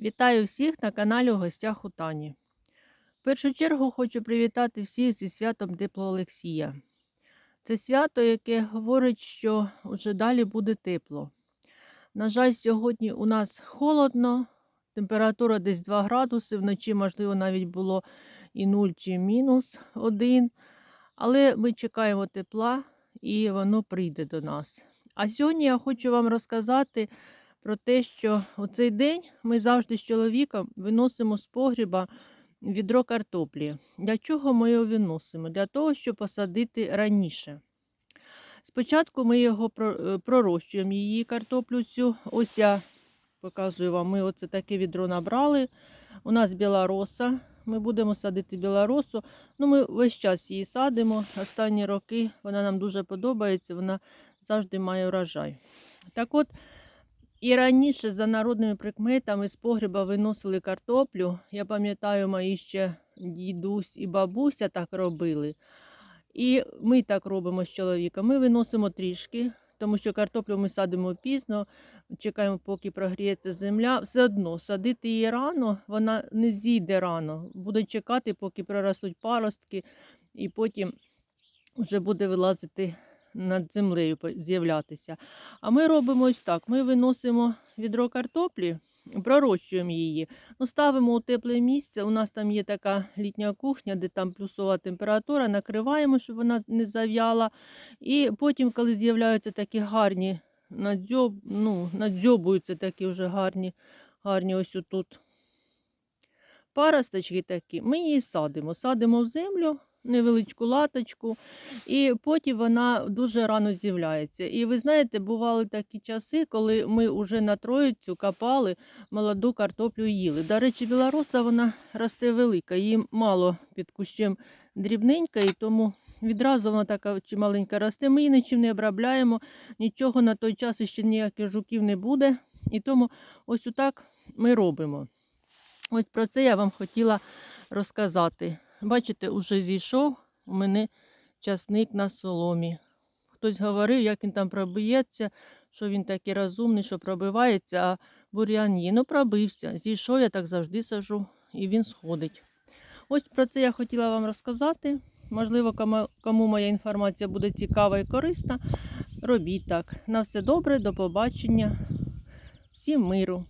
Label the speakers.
Speaker 1: Вітаю всіх на каналі у гостях у Тані. В першу чергу хочу привітати всіх зі святом Теплого Олексія. Це свято, яке говорить, що вже далі буде тепло. На жаль, сьогодні у нас холодно, температура десь 2 градуси, вночі, можливо, навіть було і 0 чи мінус 1. Але ми чекаємо тепла і воно прийде до нас. А сьогодні я хочу вам розказати про те, що у цей день ми завжди з чоловіком виносимо з погріба відро картоплі. Для чого ми його виносимо? Для того, щоб посадити раніше. Спочатку ми його е, пророщуємо, її картоплю цю. Ось я показую вам, ми оце таке відро набрали. У нас білороса. Ми будемо садити білоросу. Ну, ми весь час її садимо. Останні роки вона нам дуже подобається, вона завжди має урожай. Так от, і раніше за народними прикметами з погреба виносили картоплю. Я пам'ятаю, мої ще дідусь і бабуся так робили. І ми так робимо з чоловіком. Ми виносимо трішки, тому що картоплю ми садимо пізно, чекаємо, поки прогріється земля. Все одно садити її рано, вона не зійде рано. Буде чекати, поки проростуть паростки, і потім вже буде вилазити над землею, з'являтися. А ми робимо ось так: ми виносимо відро картоплі, пророщуємо її, ну, ставимо у тепле місце. У нас там є така літня кухня, де там плюсова температура, накриваємо, щоб вона не зав'яла. І потім, коли з'являються такі гарні надзьоб, ну, надзьобуються такі вже гарні, гарні ось отут паросточки такі, ми її садимо. Садимо в землю, невеличку латочку, і потім вона дуже рано з'являється. І ви знаєте, бували такі часи, коли ми вже на троїцю копали молоду картоплю і їли. До речі, білороса вона росте велика, її мало під кущем дрібненька, і тому відразу вона така чималенька росте. Ми її нічим не обробляємо, нічого на той час ще ніяких жуків не буде. І тому ось отак ми робимо. Ось про це я вам хотіла розказати. Бачите, уже зійшов у мене часник на соломі. Хтось говорив, як він там пробиється, що він такий розумний, що пробивається, а бур'ян ні. Ну, пробився. Зійшов, я так завжди сажу, і він сходить. Ось про це я хотіла вам розказати. Можливо, кому- моя інформація буде цікава і корисна. Робіть так. На все добре, до побачення. Всім миру.